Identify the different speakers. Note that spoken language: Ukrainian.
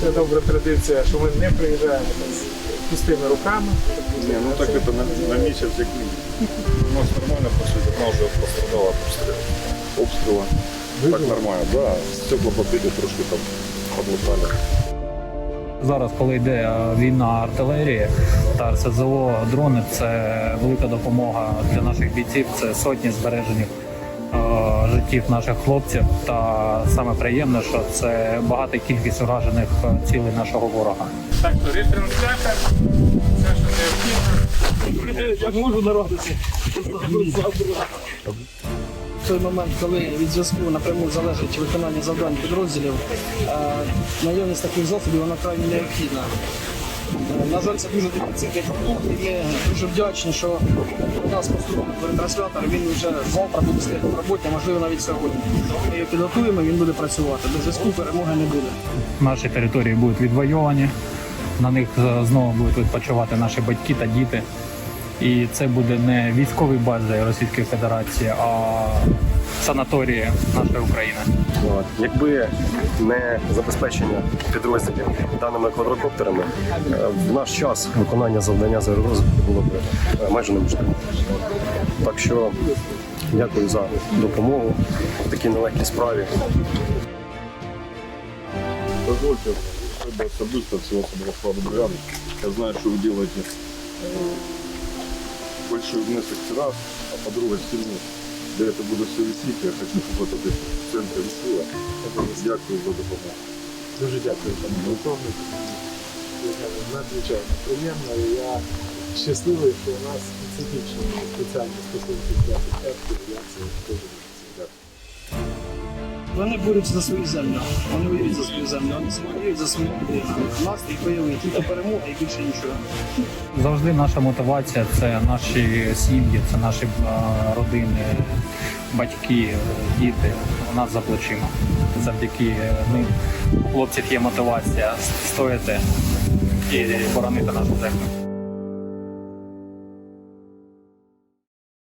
Speaker 1: це добра традиція, що ми не приїжджаємо з пустими руками.
Speaker 2: Не, ну так это на, на месяц як мінімум. У нас нормально после вікна вже пострадала обстрілу. Обстріла. Так нормально, да. Стекла побили, трошки там подлутали.
Speaker 3: Зараз, коли йде е, війна артилерії та РСЗО, дрони це велика допомога для наших бійців. Це сотні збережених життів наших хлопців. Та саме приємне, що це багата кількість уражених е, цілей нашого ворога.
Speaker 1: Так, то ретранслятор, все, що необхідно.
Speaker 4: Як можу народитися. Той момент, коли від зв'язку напряму залежить виконання завдань підрозділів, е, наявність таких засобів вона крайне необхідна. На жаль, це дуже дефіцитний продукт, ми дуже вдячні, що у нас поступив ретранслятор, він вже завтра буде стояти в роботі, можливо навіть сьогодні. Ми його підготуємо, він буде працювати. Без зв'язку перемоги не буде.
Speaker 3: Наші території будуть відвойовані, на них е, знову будуть відпочивати наші батьки та діти. І це буде не військові бази Російської Федерації, а санаторії нашої України.
Speaker 5: От. Якби не забезпечення підрозділів даними квадрокоптерами, е, в наш час виконання завдання з аеророзвитку було б е, майже неможливо. Так що дякую за допомогу в такій нелегкій справі.
Speaker 2: Позвольте, чтобы особисто от всего самого бригады. Я знаю, что вы делаете э, большой внесок раз, а по-друге сильный. Де це буде все висіти, я хочу, десь в центрі висіло. Дякую за допомогу.
Speaker 1: Дуже дякую, пане полковнику. Надзвичайно приємно. Я щасливий, що у нас специфічні спеціальні стосунки для підтримки. Я це дуже.
Speaker 4: Вони борються за свою землю, вони воюють за свою землю, вони воюють за свою людину. Настрій бойовий, тільки перемога і більше нічого.
Speaker 3: Завжди наша мотивація це наші сім'ї, це наші е, родини, батьки, діти. У нас за плечима. Завдяки ним у хлопців є мотивація стояти і боронити нашу землю.